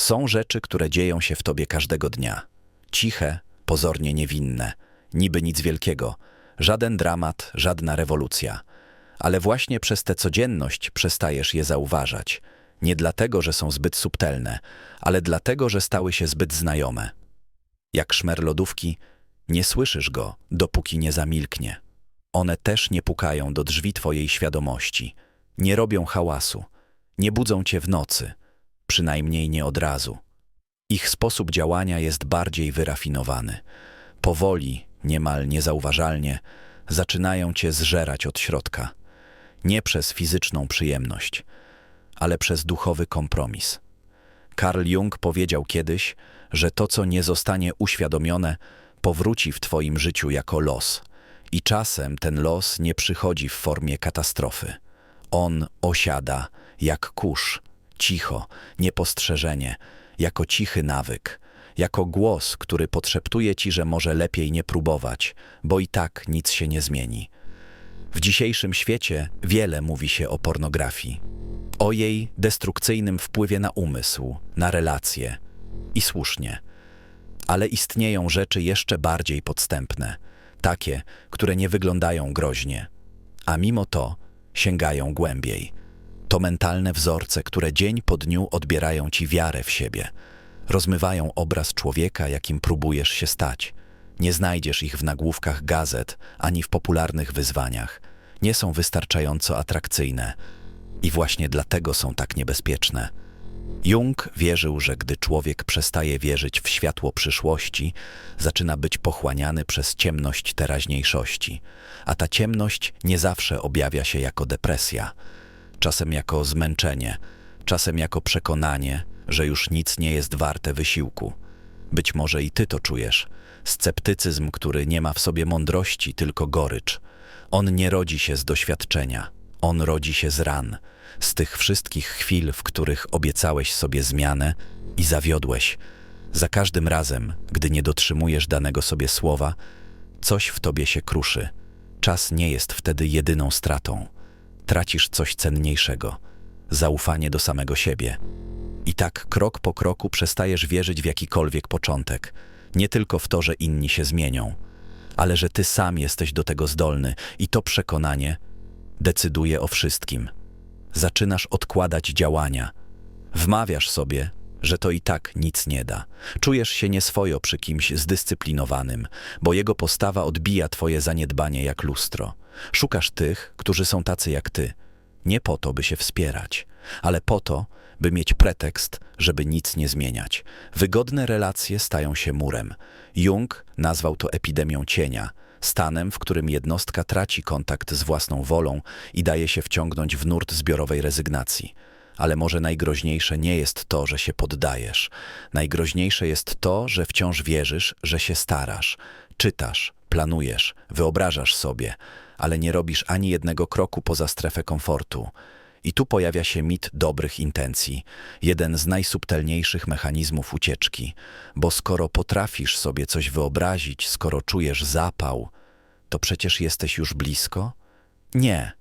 Są rzeczy, które dzieją się w tobie każdego dnia. Ciche, pozornie niewinne, niby nic wielkiego, żaden dramat, żadna rewolucja. Ale właśnie przez tę codzienność przestajesz je zauważać. Nie dlatego, że są zbyt subtelne, ale dlatego, że stały się zbyt znajome. Jak szmer lodówki, nie słyszysz go, dopóki nie zamilknie. One też nie pukają do drzwi twojej świadomości, nie robią hałasu, nie budzą cię w nocy, przynajmniej nie od razu. Ich sposób działania jest bardziej wyrafinowany. Powoli, niemal niezauważalnie, zaczynają cię zżerać od środka. Nie przez fizyczną przyjemność, ale przez duchowy kompromis. Carl Jung powiedział kiedyś, że to, co nie zostanie uświadomione, powróci w twoim życiu jako los. I czasem ten los nie przychodzi w formie katastrofy. On osiada jak kurz, cicho, niepostrzeżenie, jako cichy nawyk, jako głos, który podszeptuje ci, że może lepiej nie próbować, bo i tak nic się nie zmieni. W dzisiejszym świecie wiele mówi się o pornografii, o jej destrukcyjnym wpływie na umysł, na relacje. I słusznie. Ale istnieją rzeczy jeszcze bardziej podstępne, takie, które nie wyglądają groźnie, a mimo to sięgają głębiej. To mentalne wzorce, które dzień po dniu odbierają ci wiarę w siebie, rozmywają obraz człowieka, jakim próbujesz się stać. Nie znajdziesz ich w nagłówkach gazet ani w popularnych wyzwaniach. Nie są wystarczająco atrakcyjne i właśnie dlatego są tak niebezpieczne. Jung wierzył, że gdy człowiek przestaje wierzyć w światło przyszłości, zaczyna być pochłaniany przez ciemność teraźniejszości, a ta ciemność nie zawsze objawia się jako depresja, czasem jako zmęczenie, czasem jako przekonanie, że już nic nie jest warte wysiłku. Być może i ty to czujesz. Sceptycyzm, który nie ma w sobie mądrości, tylko gorycz. On nie rodzi się z doświadczenia, on rodzi się z ran, z tych wszystkich chwil, w których obiecałeś sobie zmianę i zawiodłeś. Za każdym razem, gdy nie dotrzymujesz danego sobie słowa, coś w tobie się kruszy. Czas nie jest wtedy jedyną stratą. Tracisz coś cenniejszego zaufanie do samego siebie. I tak krok po kroku przestajesz wierzyć w jakikolwiek początek, nie tylko w to, że inni się zmienią, ale że ty sam jesteś do tego zdolny i to przekonanie decyduje o wszystkim. Zaczynasz odkładać działania. Wmawiasz sobie, że to i tak nic nie da. Czujesz się nieswojo przy kimś zdyscyplinowanym, bo jego postawa odbija twoje zaniedbanie jak lustro. Szukasz tych, którzy są tacy jak ty. Nie po to, by się wspierać, ale po to, by mieć pretekst, żeby nic nie zmieniać. Wygodne relacje stają się murem. Jung nazwał to epidemią cienia, stanem, w którym jednostka traci kontakt z własną wolą i daje się wciągnąć w nurt zbiorowej rezygnacji. Ale może najgroźniejsze nie jest to, że się poddajesz. Najgroźniejsze jest to, że wciąż wierzysz, że się starasz, czytasz, planujesz, wyobrażasz sobie, ale nie robisz ani jednego kroku poza strefę komfortu. I tu pojawia się mit dobrych intencji, jeden z najsubtelniejszych mechanizmów ucieczki, bo skoro potrafisz sobie coś wyobrazić, skoro czujesz zapał, to przecież jesteś już blisko? Nie,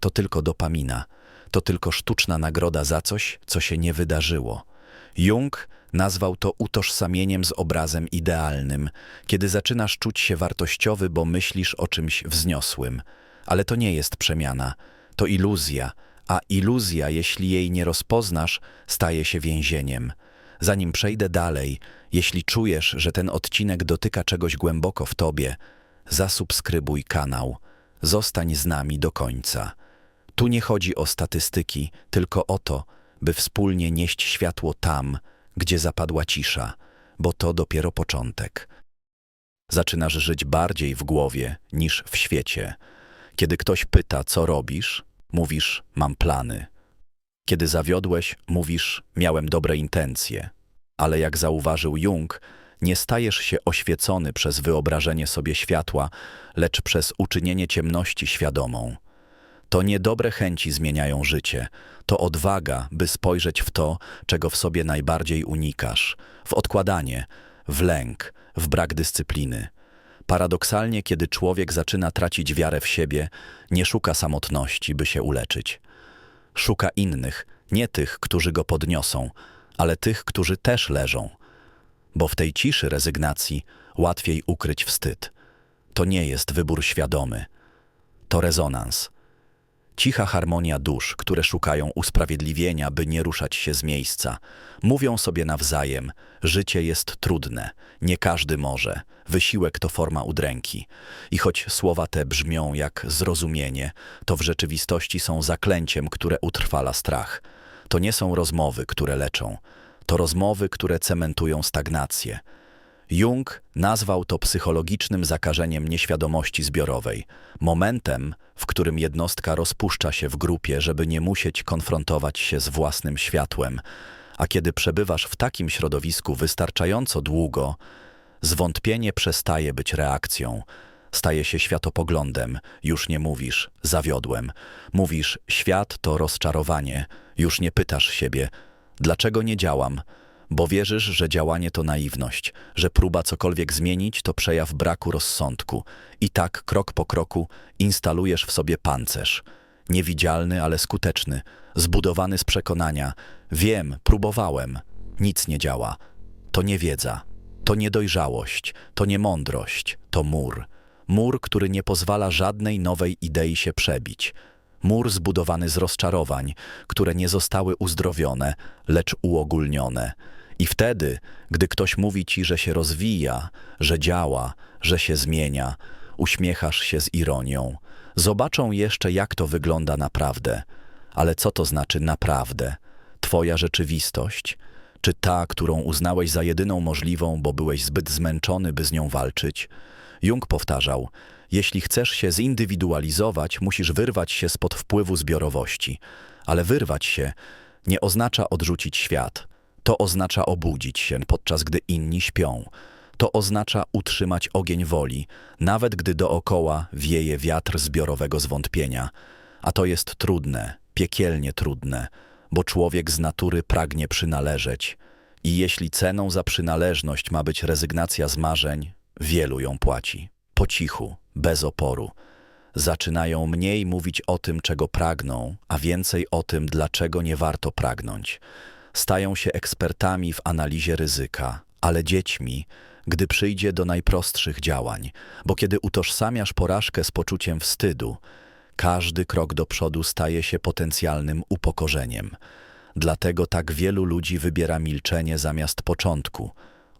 to tylko dopamina, to tylko sztuczna nagroda za coś, co się nie wydarzyło. Jung nazwał to utożsamieniem z obrazem idealnym, kiedy zaczynasz czuć się wartościowy, bo myślisz o czymś wzniosłym. Ale to nie jest przemiana, to iluzja, a iluzja, jeśli jej nie rozpoznasz, staje się więzieniem. Zanim przejdę dalej, jeśli czujesz, że ten odcinek dotyka czegoś głęboko w tobie, zasubskrybuj kanał, zostań z nami do końca. Tu nie chodzi o statystyki, tylko o to, by wspólnie nieść światło tam, gdzie zapadła cisza, bo to dopiero początek. Zaczynasz żyć bardziej w głowie niż w świecie. Kiedy ktoś pyta, co robisz, mówisz, mam plany. Kiedy zawiodłeś, mówisz, miałem dobre intencje. Ale jak zauważył Jung, nie stajesz się oświecony przez wyobrażenie sobie światła, lecz przez uczynienie ciemności świadomą. To niedobre chęci zmieniają życie, to odwaga, by spojrzeć w to, czego w sobie najbardziej unikasz, w odkładanie, w lęk, w brak dyscypliny. Paradoksalnie, kiedy człowiek zaczyna tracić wiarę w siebie, nie szuka samotności, by się uleczyć. Szuka innych, nie tych, którzy go podniosą, ale tych, którzy też leżą. Bo w tej ciszy rezygnacji łatwiej ukryć wstyd. To nie jest wybór świadomy, to rezonans. Cicha harmonia dusz, które szukają usprawiedliwienia, by nie ruszać się z miejsca. Mówią sobie nawzajem: Życie jest trudne, nie każdy może, wysiłek to forma udręki. I choć słowa te brzmią jak zrozumienie, to w rzeczywistości są zaklęciem, które utrwala strach. To nie są rozmowy, które leczą, to rozmowy, które cementują stagnację. Jung nazwał to psychologicznym zakażeniem nieświadomości zbiorowej, momentem, w którym jednostka rozpuszcza się w grupie, żeby nie musieć konfrontować się z własnym światłem, a kiedy przebywasz w takim środowisku wystarczająco długo, zwątpienie przestaje być reakcją, staje się światopoglądem, już nie mówisz zawiodłem, mówisz świat to rozczarowanie, już nie pytasz siebie, dlaczego nie działam, bo wierzysz, że działanie to naiwność, że próba cokolwiek zmienić to przejaw braku rozsądku. I tak, krok po kroku, instalujesz w sobie pancerz. Niewidzialny, ale skuteczny, zbudowany z przekonania. Wiem, próbowałem. Nic nie działa. To niewiedza, to niedojrzałość, to niemądrość, to mur. Mur, który nie pozwala żadnej nowej idei się przebić. Mur zbudowany z rozczarowań, które nie zostały uzdrowione, lecz uogólnione. I wtedy, gdy ktoś mówi ci, że się rozwija, że działa, że się zmienia, uśmiechasz się z ironią. Zobaczą jeszcze, jak to wygląda naprawdę. Ale co to znaczy naprawdę? Twoja rzeczywistość? Czy ta, którą uznałeś za jedyną możliwą, bo byłeś zbyt zmęczony, by z nią walczyć? Jung powtarzał: Jeśli chcesz się zindywidualizować, musisz wyrwać się spod wpływu zbiorowości. Ale wyrwać się nie oznacza odrzucić świat. To oznacza obudzić się, podczas gdy inni śpią. To oznacza utrzymać ogień woli, nawet gdy dookoła wieje wiatr zbiorowego zwątpienia. A to jest trudne, piekielnie trudne, bo człowiek z natury pragnie przynależeć. I jeśli ceną za przynależność ma być rezygnacja z marzeń, wielu ją płaci. Po cichu, bez oporu. Zaczynają mniej mówić o tym, czego pragną, a więcej o tym, dlaczego nie warto pragnąć stają się ekspertami w analizie ryzyka, ale dziećmi, gdy przyjdzie do najprostszych działań, bo kiedy utożsamiasz porażkę z poczuciem wstydu, każdy krok do przodu staje się potencjalnym upokorzeniem. Dlatego tak wielu ludzi wybiera milczenie zamiast początku,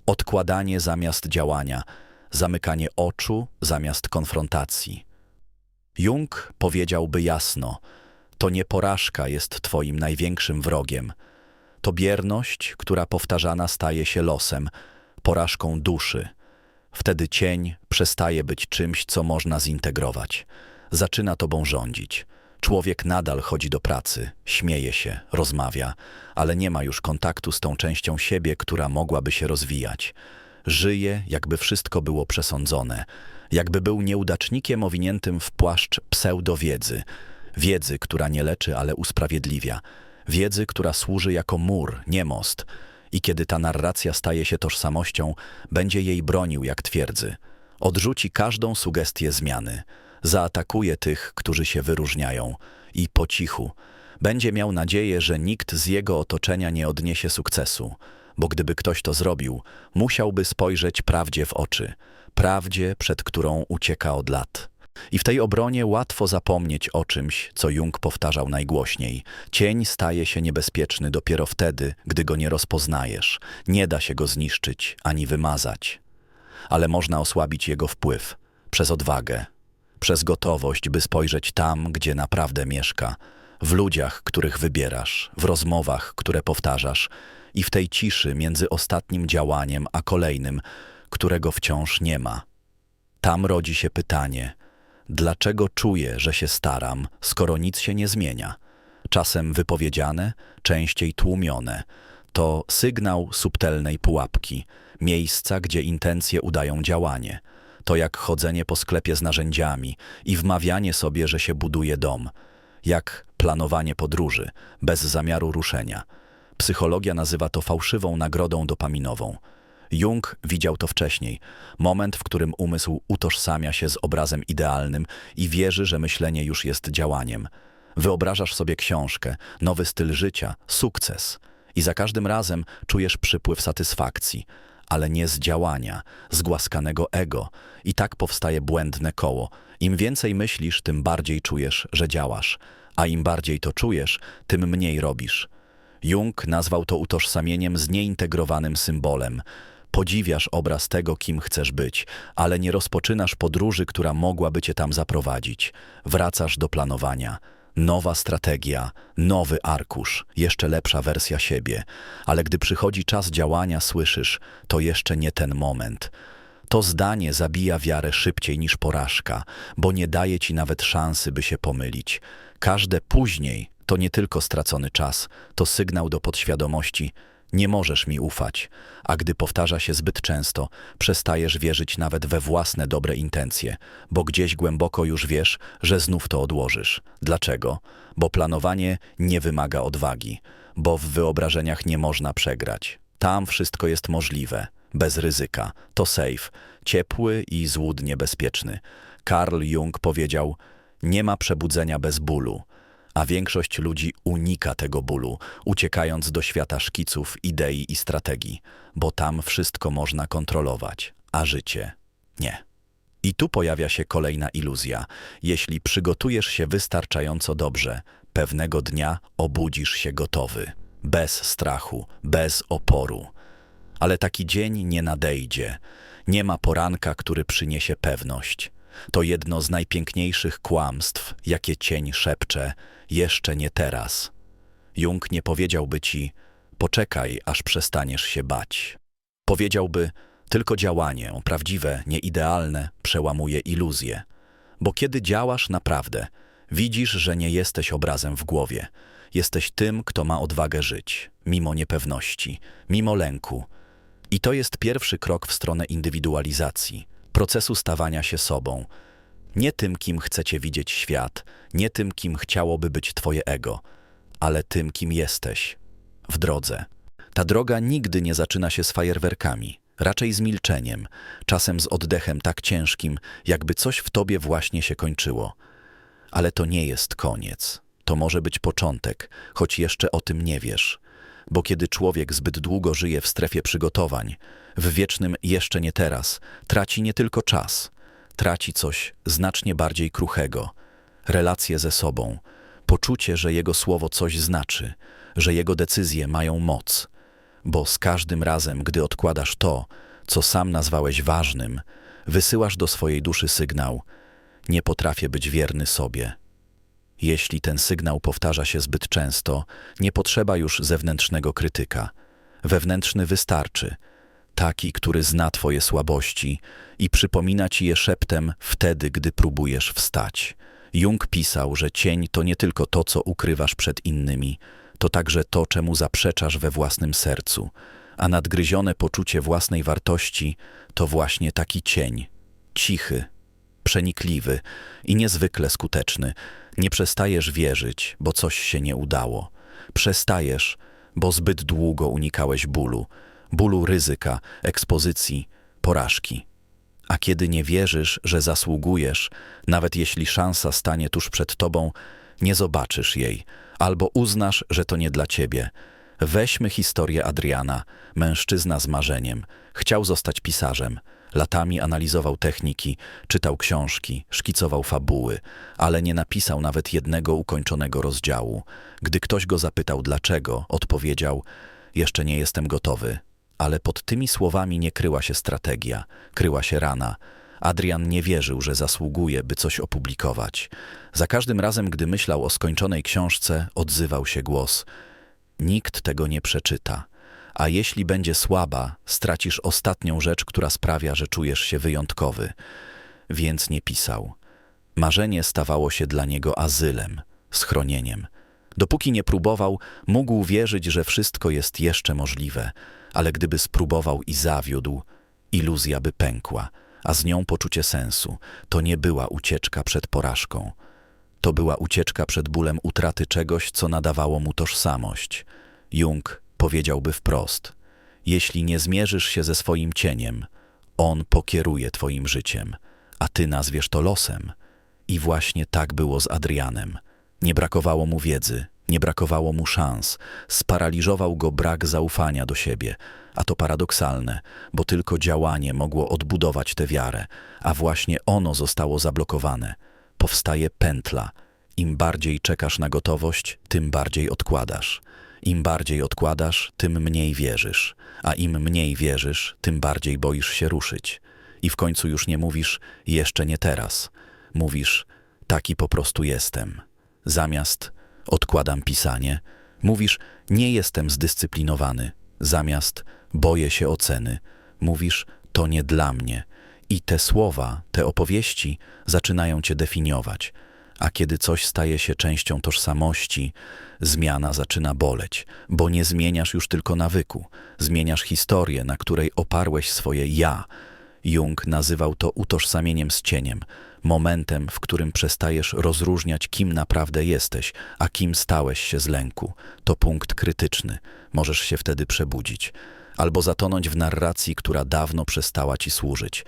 odkładanie zamiast działania, zamykanie oczu zamiast konfrontacji. Jung powiedziałby jasno: To nie porażka jest Twoim największym wrogiem to bierność, która powtarzana staje się losem, porażką duszy. Wtedy cień przestaje być czymś, co można zintegrować. Zaczyna tobą rządzić. Człowiek nadal chodzi do pracy, śmieje się, rozmawia, ale nie ma już kontaktu z tą częścią siebie, która mogłaby się rozwijać. Żyje, jakby wszystko było przesądzone, jakby był nieudacznikiem owiniętym w płaszcz pseudowiedzy, wiedzy, która nie leczy, ale usprawiedliwia wiedzy, która służy jako mur, nie most, i kiedy ta narracja staje się tożsamością, będzie jej bronił jak twierdzy. Odrzuci każdą sugestię zmiany, zaatakuje tych, którzy się wyróżniają. I po cichu. Będzie miał nadzieję, że nikt z jego otoczenia nie odniesie sukcesu, bo gdyby ktoś to zrobił, musiałby spojrzeć prawdzie w oczy, prawdzie, przed którą ucieka od lat. I w tej obronie łatwo zapomnieć o czymś, co Jung powtarzał najgłośniej. Cień staje się niebezpieczny dopiero wtedy, gdy go nie rozpoznajesz. Nie da się go zniszczyć ani wymazać. Ale można osłabić jego wpływ przez odwagę, przez gotowość, by spojrzeć tam, gdzie naprawdę mieszka, w ludziach, których wybierasz, w rozmowach, które powtarzasz i w tej ciszy między ostatnim działaniem a kolejnym, którego wciąż nie ma. Tam rodzi się pytanie – Dlaczego czuję, że się staram, skoro nic się nie zmienia? Czasem wypowiedziane, częściej tłumione. To sygnał subtelnej pułapki, miejsca, gdzie intencje udają działanie. To jak chodzenie po sklepie z narzędziami i wmawianie sobie, że się buduje dom. Jak planowanie podróży, bez zamiaru ruszenia. Psychologia nazywa to fałszywą nagrodą dopaminową. Jung widział to wcześniej. Moment, w którym umysł utożsamia się z obrazem idealnym i wierzy, że myślenie już jest działaniem. Wyobrażasz sobie książkę, nowy styl życia, sukces. I za każdym razem czujesz przypływ satysfakcji, ale nie z działania, z głaskanego ego. I tak powstaje błędne koło. Im więcej myślisz, tym bardziej czujesz, że działasz, a im bardziej to czujesz, tym mniej robisz. Jung nazwał to utożsamieniem z nieintegrowanym symbolem. Podziwiasz obraz tego, kim chcesz być, ale nie rozpoczynasz podróży, która mogłaby cię tam zaprowadzić. Wracasz do planowania. Nowa strategia, nowy arkusz, jeszcze lepsza wersja siebie. Ale gdy przychodzi czas działania, słyszysz, to jeszcze nie ten moment. To zdanie zabija wiarę szybciej niż porażka, bo nie daje ci nawet szansy, by się pomylić. Każde później to nie tylko stracony czas, to sygnał do podświadomości. Nie możesz mi ufać, a gdy powtarza się zbyt często, przestajesz wierzyć nawet we własne dobre intencje, bo gdzieś głęboko już wiesz, że znów to odłożysz. Dlaczego? Bo planowanie nie wymaga odwagi, bo w wyobrażeniach nie można przegrać. Tam wszystko jest możliwe, bez ryzyka. To safe, ciepły i złudnie bezpieczny. Carl Jung powiedział: Nie ma przebudzenia bez bólu a większość ludzi unika tego bólu, uciekając do świata szkiców, idei i strategii, bo tam wszystko można kontrolować, a życie nie. I tu pojawia się kolejna iluzja. Jeśli przygotujesz się wystarczająco dobrze, pewnego dnia obudzisz się gotowy, bez strachu, bez oporu. Ale taki dzień nie nadejdzie. Nie ma poranka, który przyniesie pewność. To jedno z najpiękniejszych kłamstw, jakie cień szepcze, jeszcze nie teraz. Jung nie powiedziałby ci, poczekaj, aż przestaniesz się bać. Powiedziałby, tylko działanie, prawdziwe, nieidealne, przełamuje iluzję. Bo kiedy działasz naprawdę, widzisz, że nie jesteś obrazem w głowie. Jesteś tym, kto ma odwagę żyć, mimo niepewności, mimo lęku. I to jest pierwszy krok w stronę indywidualizacji, procesu stawania się sobą, nie tym, kim chcecie widzieć świat, nie tym, kim chciałoby być Twoje ego, ale tym, kim jesteś. W drodze. Ta droga nigdy nie zaczyna się z fajerwerkami, raczej z milczeniem, czasem z oddechem tak ciężkim, jakby coś w Tobie właśnie się kończyło. Ale to nie jest koniec. To może być początek, choć jeszcze o tym nie wiesz. Bo kiedy człowiek zbyt długo żyje w strefie przygotowań, w wiecznym jeszcze nie teraz, traci nie tylko czas – traci coś znacznie bardziej kruchego. Relacje ze sobą, poczucie, że jego słowo coś znaczy, że jego decyzje mają moc, bo z każdym razem, gdy odkładasz to, co sam nazwałeś ważnym, wysyłasz do swojej duszy sygnał: Nie potrafię być wierny sobie. Jeśli ten sygnał powtarza się zbyt często, nie potrzeba już zewnętrznego krytyka. Wewnętrzny wystarczy taki, który zna Twoje słabości i przypomina Ci je szeptem wtedy, gdy próbujesz wstać. Jung pisał, że cień to nie tylko to, co ukrywasz przed innymi, to także to, czemu zaprzeczasz we własnym sercu, a nadgryzione poczucie własnej wartości to właśnie taki cień, cichy, przenikliwy i niezwykle skuteczny. Nie przestajesz wierzyć, bo coś się nie udało. Przestajesz, bo zbyt długo unikałeś bólu, bólu ryzyka, ekspozycji, porażki. A kiedy nie wierzysz, że zasługujesz, nawet jeśli szansa stanie tuż przed tobą, nie zobaczysz jej, albo uznasz, że to nie dla ciebie. Weźmy historię Adriana, mężczyzna z marzeniem. Chciał zostać pisarzem. Latami analizował techniki, czytał książki, szkicował fabuły, ale nie napisał nawet jednego ukończonego rozdziału. Gdy ktoś go zapytał dlaczego, odpowiedział: Jeszcze nie jestem gotowy, ale pod tymi słowami nie kryła się strategia, kryła się rana. Adrian nie wierzył, że zasługuje, by coś opublikować. Za każdym razem, gdy myślał o skończonej książce, odzywał się głos. Nikt tego nie przeczyta. A jeśli będzie słaba, stracisz ostatnią rzecz, która sprawia, że czujesz się wyjątkowy. Więc nie pisał. Marzenie stawało się dla niego azylem, schronieniem. Dopóki nie próbował, mógł wierzyć, że wszystko jest jeszcze możliwe, ale gdyby spróbował i zawiódł, iluzja by pękła, a z nią poczucie sensu. To nie była ucieczka przed porażką. To była ucieczka przed bólem utraty czegoś, co nadawało mu tożsamość. Jung powiedziałby wprost: Jeśli nie zmierzysz się ze swoim cieniem, on pokieruje twoim życiem, a ty nazwiesz to losem. I właśnie tak było z Adrianem. Nie brakowało mu wiedzy, Nie brakowało mu szans, sparaliżował go brak zaufania do siebie, a to paradoksalne, bo tylko działanie mogło odbudować tę wiarę, a właśnie ono zostało zablokowane. Powstaje pętla. Im bardziej czekasz na gotowość, tym bardziej odkładasz. Im bardziej odkładasz, tym mniej wierzysz, a im mniej wierzysz, tym bardziej boisz się ruszyć. I w końcu już nie mówisz jeszcze nie teraz. Mówisz taki po prostu jestem. Zamiast odkładam pisanie, mówisz nie jestem zdyscyplinowany. Zamiast boję się oceny, mówisz to nie dla mnie. I te słowa, te opowieści zaczynają cię definiować. A kiedy coś staje się częścią tożsamości, zmiana zaczyna boleć, bo nie zmieniasz już tylko nawyku, zmieniasz historię, na której oparłeś swoje ja. Jung nazywał to utożsamieniem z cieniem, momentem, w którym przestajesz rozróżniać, kim naprawdę jesteś, a kim stałeś się z lęku. To punkt krytyczny. Możesz się wtedy przebudzić, albo zatonąć w narracji, która dawno przestała ci służyć.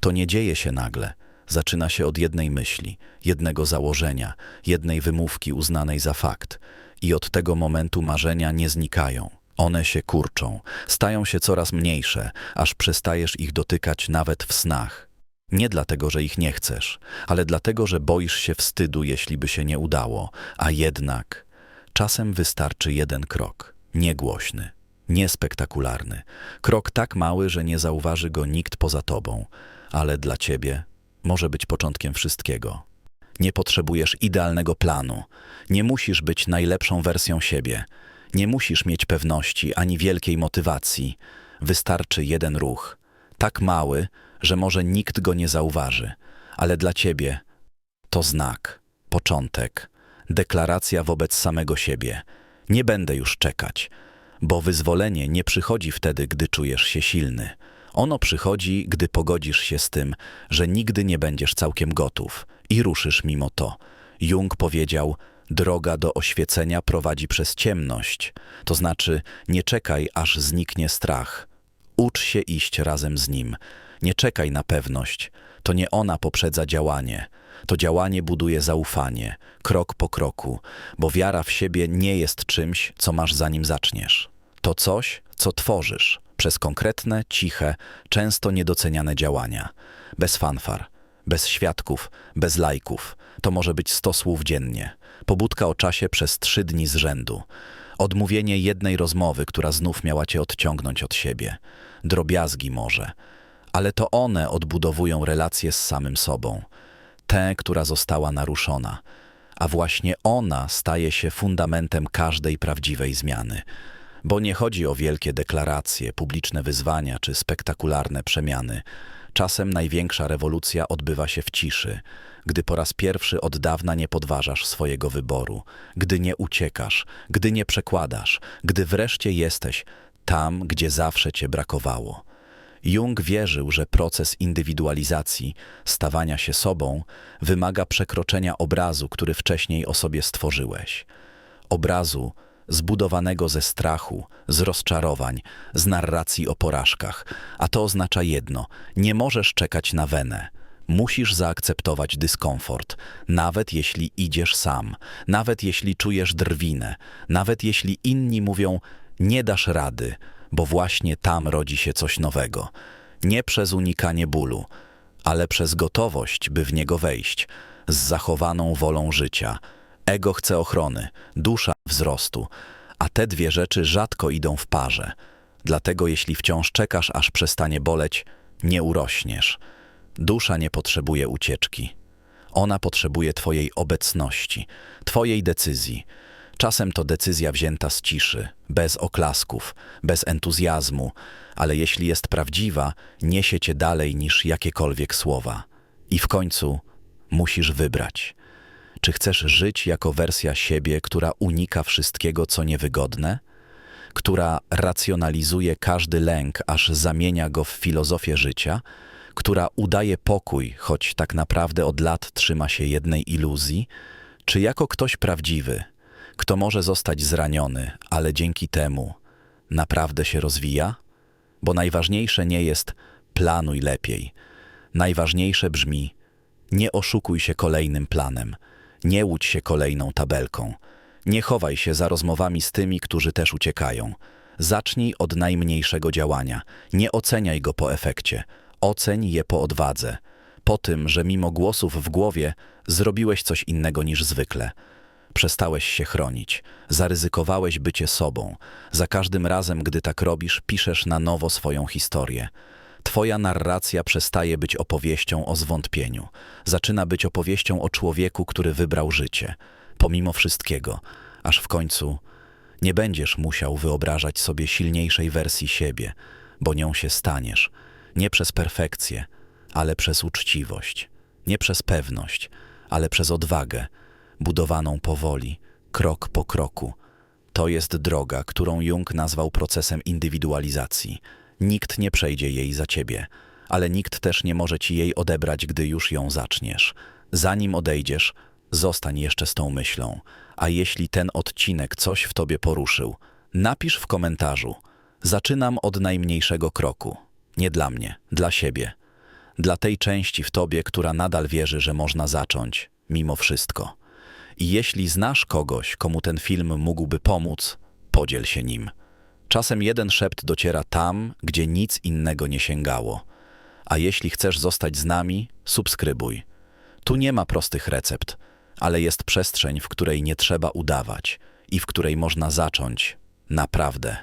To nie dzieje się nagle. Zaczyna się od jednej myśli, jednego założenia, jednej wymówki uznanej za fakt. I od tego momentu marzenia nie znikają. One się kurczą, stają się coraz mniejsze, aż przestajesz ich dotykać nawet w snach. Nie dlatego, że ich nie chcesz, ale dlatego, że boisz się wstydu, jeśli by się nie udało, a jednak czasem wystarczy jeden krok, niegłośny, niespektakularny, krok tak mały, że nie zauważy go nikt poza tobą, ale dla ciebie może być początkiem wszystkiego. Nie potrzebujesz idealnego planu, nie musisz być najlepszą wersją siebie, nie musisz mieć pewności ani wielkiej motywacji. Wystarczy jeden ruch, tak mały, że może nikt go nie zauważy, ale dla ciebie to znak, początek, deklaracja wobec samego siebie. Nie będę już czekać, bo wyzwolenie nie przychodzi wtedy, gdy czujesz się silny. Ono przychodzi, gdy pogodzisz się z tym, że nigdy nie będziesz całkiem gotów i ruszysz mimo to. Jung powiedział: Droga do oświecenia prowadzi przez ciemność, to znaczy nie czekaj, aż zniknie strach. Ucz się iść razem z nim. Nie czekaj na pewność. To nie ona poprzedza działanie. To działanie buduje zaufanie, krok po kroku, bo wiara w siebie nie jest czymś, co masz zanim zaczniesz. To coś, co tworzysz przez konkretne, ciche, często niedoceniane działania. Bez fanfar, bez świadków, bez lajków. To może być sto słów dziennie. Pobudka o czasie przez trzy dni z rzędu. Odmówienie jednej rozmowy, która znów miała cię odciągnąć od siebie. Drobiazgi może. Ale to one odbudowują relacje z samym sobą. Tę, która została naruszona. A właśnie ona staje się fundamentem każdej prawdziwej zmiany. Bo nie chodzi o wielkie deklaracje, publiczne wyzwania czy spektakularne przemiany. Czasem największa rewolucja odbywa się w ciszy, gdy po raz pierwszy od dawna nie podważasz swojego wyboru, gdy nie uciekasz, gdy nie przekładasz, gdy wreszcie jesteś tam, gdzie zawsze cię brakowało. Jung wierzył, że proces indywidualizacji, stawania się sobą, wymaga przekroczenia obrazu, który wcześniej o sobie stworzyłeś. Obrazu zbudowanego ze strachu, z rozczarowań, z narracji o porażkach. A to oznacza jedno: nie możesz czekać na wenę. Musisz zaakceptować dyskomfort, nawet jeśli idziesz sam, nawet jeśli czujesz drwinę, nawet jeśli inni mówią: Nie dasz rady, bo właśnie tam rodzi się coś nowego. Nie przez unikanie bólu, ale przez gotowość, by w niego wejść, z zachowaną wolą życia. Ego chce ochrony, dusza wzrostu, a te dwie rzeczy rzadko idą w parze. Dlatego jeśli wciąż czekasz, aż przestanie boleć, nie urośniesz. Dusza nie potrzebuje ucieczki. Ona potrzebuje Twojej obecności, Twojej decyzji. Czasem to decyzja wzięta z ciszy, bez oklasków, bez entuzjazmu, ale jeśli jest prawdziwa, niesie Cię dalej niż jakiekolwiek słowa. I w końcu musisz wybrać. Czy chcesz żyć jako wersja siebie, która unika wszystkiego, co niewygodne? Która racjonalizuje każdy lęk, aż zamienia go w filozofię życia? Która udaje pokój, choć tak naprawdę od lat trzyma się jednej iluzji? Czy jako ktoś prawdziwy, kto może zostać zraniony, ale dzięki temu naprawdę się rozwija? Bo najważniejsze nie jest planuj lepiej. Najważniejsze brzmi nie oszukuj się kolejnym planem – nie łudź się kolejną tabelką. Nie chowaj się za rozmowami z tymi, którzy też uciekają. Zacznij od najmniejszego działania. Nie oceniaj go po efekcie. Oceń je po odwadze. Po tym, że mimo głosów w głowie zrobiłeś coś innego niż zwykle. Przestałeś się chronić, zaryzykowałeś bycie sobą. Za każdym razem, gdy tak robisz, piszesz na nowo swoją historię. Twoja narracja przestaje być opowieścią o zwątpieniu. Zaczyna być opowieścią o człowieku, który wybrał życie. Pomimo wszystkiego, aż w końcu nie będziesz musiał wyobrażać sobie silniejszej wersji siebie, bo nią się staniesz. Nie przez perfekcję, ale przez uczciwość. Nie przez pewność, ale przez odwagę, budowaną powoli, krok po kroku. To jest droga, którą Jung nazwał procesem indywidualizacji. Nikt nie przejdzie jej za ciebie, ale nikt też nie może ci jej odebrać, gdy już ją zaczniesz. Zanim odejdziesz, zostań jeszcze z tą myślą. A jeśli ten odcinek coś w tobie poruszył, napisz w komentarzu. Zaczynam od najmniejszego kroku. Nie dla mnie, dla siebie. Dla tej części w tobie, która nadal wierzy, że można zacząć, mimo wszystko. I jeśli znasz kogoś, komu ten film mógłby pomóc, podziel się nim. Czasem jeden szept dociera tam, gdzie nic innego nie sięgało. A jeśli chcesz zostać z nami, subskrybuj. Tu nie ma prostych recept, ale jest przestrzeń, w której nie trzeba udawać i w której można zacząć naprawdę.